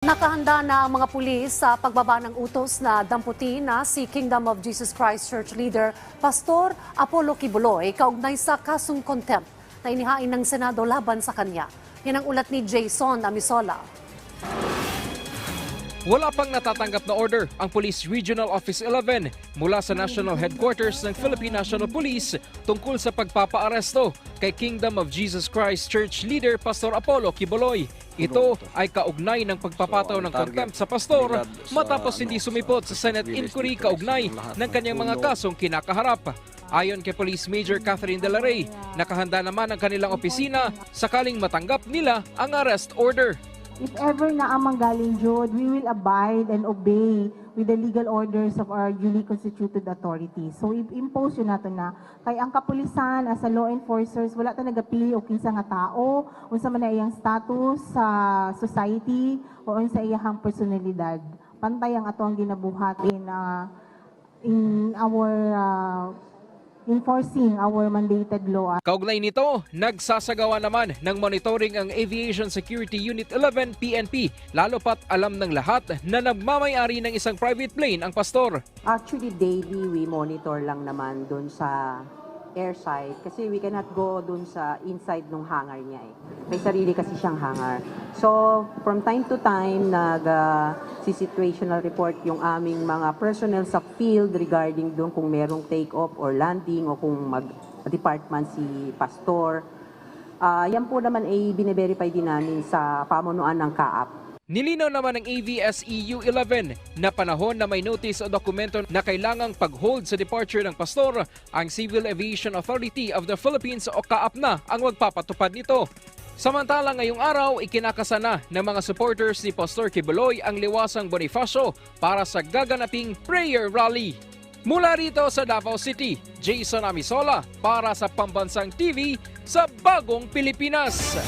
Nakahanda na ang mga pulis sa pagbaba ng utos na damputin na si Kingdom of Jesus Christ Church leader Pastor Apollo Kibuloy kaugnay sa kasong contempt na inihain ng Senado laban sa kanya. Yan ang ulat ni Jason Amisola. Wala pang natatanggap na order ang Police Regional Office 11 mula sa National Headquarters ng Philippine National Police tungkol sa pagpapaaresto kay Kingdom of Jesus Christ Church leader Pastor Apollo Kiboloy. Ito ay kaugnay ng pagpapataw ng contempt sa pastor matapos hindi sumipot sa Senate inquiry kaugnay ng kanyang mga kasong kinakaharap. Ayon kay Police Major Catherine De La Rey, nakahanda naman ang kanilang opisina sakaling matanggap nila ang arrest order. If ever na ang manggaling Jud, we will abide and obey with the legal orders of our duly constituted authorities. So, i-impose yun nato na. Kay ang kapulisan, as a law enforcers, wala ta nagapili o kinsa nga tao, unsa man na iyang status sa society, o unsa iyang personalidad. Pantay ang ato ang ginabuhat in, uh, in our uh, enforcing our mandated law Kaugnay nito, nagsasagawa naman ng monitoring ang Aviation Security Unit 11 PNP, lalo pat alam ng lahat na nagmamayari ng isang private plane ang pastor. Actually, daily we monitor lang naman dun sa airside kasi we cannot go dun sa inside nung hangar niya eh. May sarili kasi siyang hangar. So, from time to time, nag uh, si situational report yung aming mga personnel sa field regarding dun kung merong take-off or landing o kung mag-department si pastor. Ah, yan po naman ay bine-verify din namin sa pamunuan ng CAAP. Nilinaw naman ng AVSEU 11 na panahon na may notice o dokumento na kailangang pag-hold sa departure ng pastor, ang Civil Aviation Authority of the Philippines o CAAP na ang magpapatupad nito. Samantala ngayong araw, ikinakasana ng mga supporters ni Pastor Kibuloy ang liwasang Bonifacio para sa gaganaping prayer rally. Mula rito sa Davao City, Jason Amisola para sa Pambansang TV sa Bagong Pilipinas.